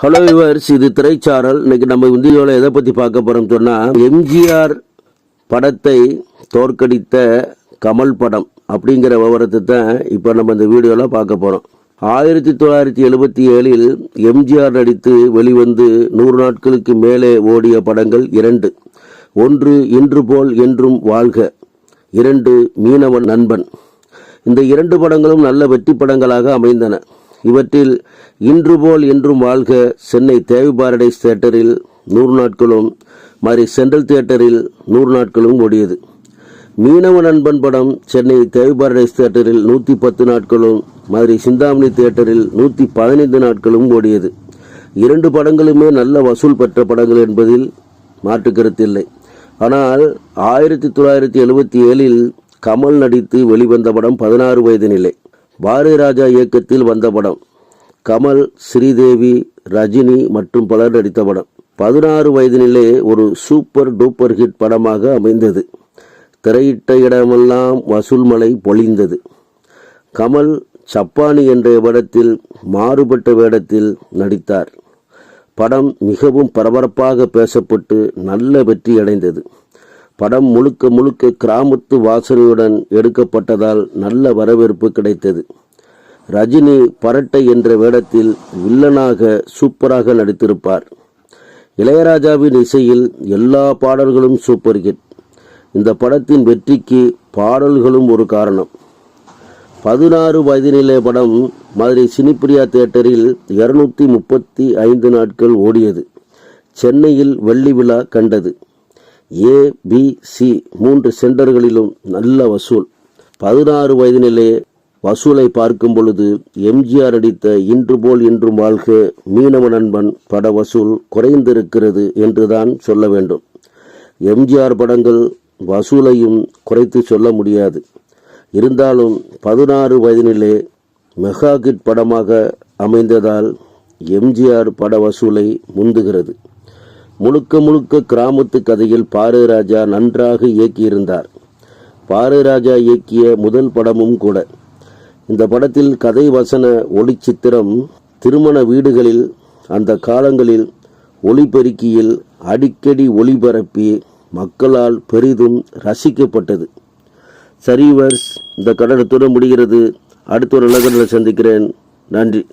Hello viewers இது திரைச்சாரல் இன்னைக்கு நம்ம இந்தியாவில் எதை பற்றி பார்க்க போகிறோம் சொன்னால் எம்ஜிஆர் படத்தை தோற்கடித்த கமல் படம் அப்படிங்கிற விவரத்தை தான் இப்போ நம்ம இந்த வீடியோவில் பார்க்க போகிறோம் ஆயிரத்தி தொள்ளாயிரத்தி எழுபத்தி ஏழில் எம்ஜிஆர் நடித்து வெளிவந்து நூறு நாட்களுக்கு மேலே ஓடிய படங்கள் இரண்டு. ஒன்று இன்று போல் என்றும் வாழ்க. இரண்டு மீனவன் நண்பன். இந்த இரண்டு படங்களும் நல்ல வெற்றி படங்களாக அமைந்தன. இவற்றில் இன்று போல் என்றும் வாழ்க சென்னை தேவி பாரடைஸ் தியேட்டரில் நூறு நாட்களும் மாதிரி சென்ட்ரல் தியேட்டரில் நூறு நாட்களும் ஓடியது. மீனவ நண்பன் படம் சென்னை தேவி பாரடைஸ் தியேட்டரில் நூற்றி பத்து நாட்களும் மாதிரி சிந்தாமணி தியேட்டரில் நூற்றி பதினைந்து நாட்களும் ஓடியது. இரண்டு படங்களுமே நல்ல வசூல் பெற்ற படங்கள் என்பதில் மாற்றுக்கருத்தில்லை ஆனால் ஆயிரத்தி தொள்ளாயிரத்தி எழுபத்தி ஏழில் கமல் நடித்து வெளிவந்த படம் பதினாறு வயது நிலை. பாரதிராஜா இயக்கத்தில் வந்த படம். கமல் ஸ்ரீதேவி ரஜினி மற்றும் பலர் நடித்த படம். பதினாறு வயதினிலே ஒரு சூப்பர் டூப்பர் ஹிட் படமாக அமைந்தது. திரையிட்ட இடமெல்லாம் வசூல் மலை பொழிந்தது. கமல் சப்பானி என்ற படத்தில் மாறுபட்ட வேடத்தில் நடித்தார். படம் மிகவும் பரபரப்பாக பேசப்பட்டு நல்ல வெற்றி அடைந்தது. படம் முழுக்க முழுக்க கிராமத்து வாசனையுடன் எடுக்கப்பட்டதால் நல்ல வரவேற்பு கிடைத்தது. ரஜினி பரட்டை என்ற வேடத்தில் வில்லனாக சூப்பராக நடித்திருப்பார். இளையராஜாவின் இசையில் எல்லா பாடல்களும் சூப்பர் ஹிட் இந்த படத்தின் வெற்றிக்கு பாடல்களும் ஒரு காரணம். பதினாறு வயதினிலே படம் மதுரை சினிப்பிரியா தியேட்டரில் இருநூற்றி முப்பத்தி ஐந்து நாட்கள் ஓடியது. சென்னையில் வெள்ளி விழா கண்டது. ஏபிசி மூன்று சென்டர்களிலும் நல்ல வசூல். பதினாறு வயதினிலே வசூலை பார்க்கும் பொழுது எம்ஜிஆர் அடித்த இன்று போல் இன்றும் வாழ்க மீனவ நண்பன் பட வசூல் குறைந்திருக்கிறது என்றுதான் சொல்ல வேண்டும். எம்ஜிஆர் படங்கள் வசூலையும் குறைத்து சொல்ல முடியாது. இருந்தாலும் பதினாறு வயதினிலே மெகா கிட் படமாக அமைந்ததால் எம்ஜிஆர் பட வசூலை முந்துகிறது. முழுக்க முழுக்க கிராமத்து கதையில் பாரதிராஜா நன்றாக இயக்கியிருந்தார். பாரதிராஜா இயக்கிய முதல் படமும் கூட. இந்த படத்தில் கதை வசன ஒளிச்சித்திரம் திருமண வீடுகளில் அந்த காலங்களில் ஒளிபெருக்கியில் அடிக்கடி ஒளிபரப்பி மக்களால் பெரிதும் ரசிக்கப்பட்டது. சரிவர்ஸ் இந்த கடனத்துடன் முடிகிறது. அடுத்த ஒரு நல்ல சந்திக்கிறேன். நன்றி.